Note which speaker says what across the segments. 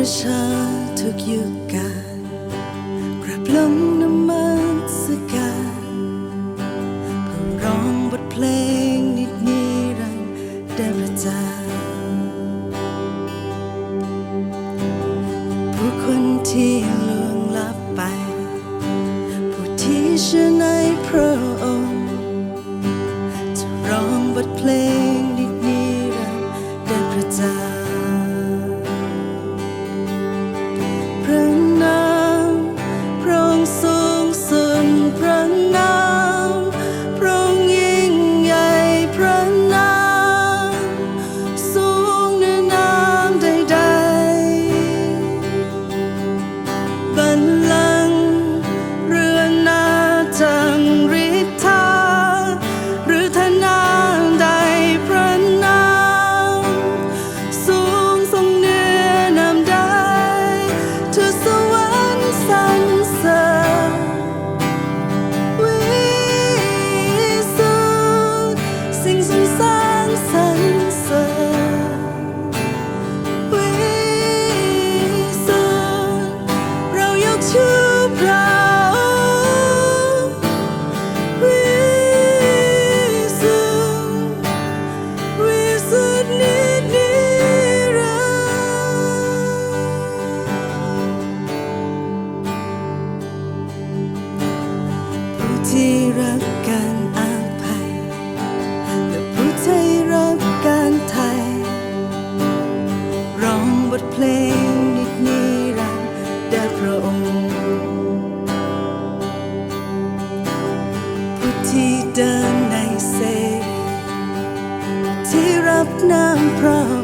Speaker 1: ประชาทุกยุคการกระพลมน้ำมันสก,กัดเพื่อร้องบทเพลงนิดนิรันดร์ได้ประจานผู้คนที่ลวงลับไป ผู้ที่เชื่อในพระองค์จะร้องบทเพลง proud.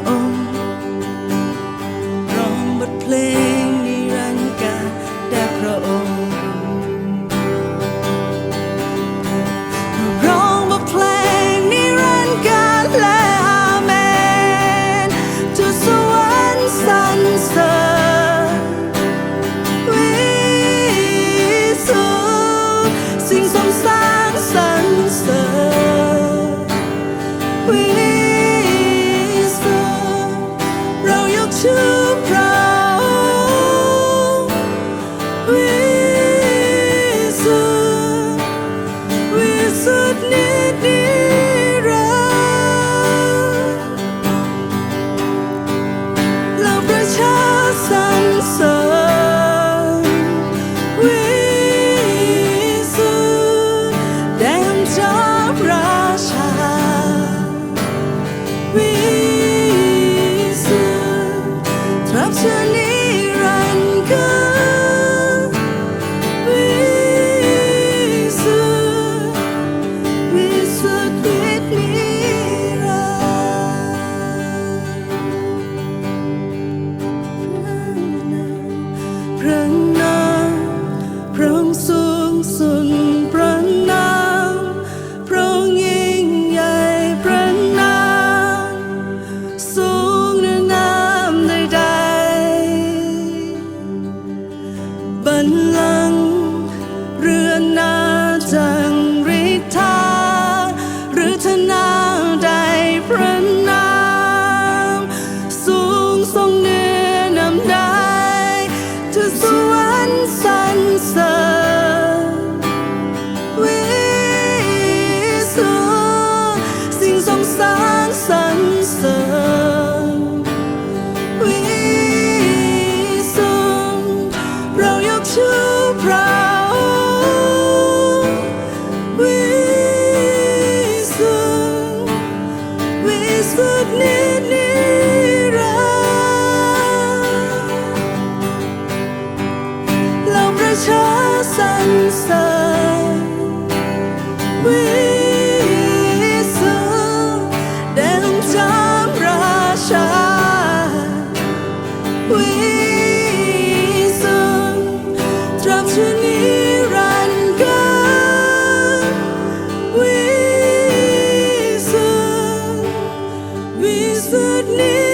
Speaker 1: to สักนิดนิรันดร์ลมประชาสั่นสะ Good news.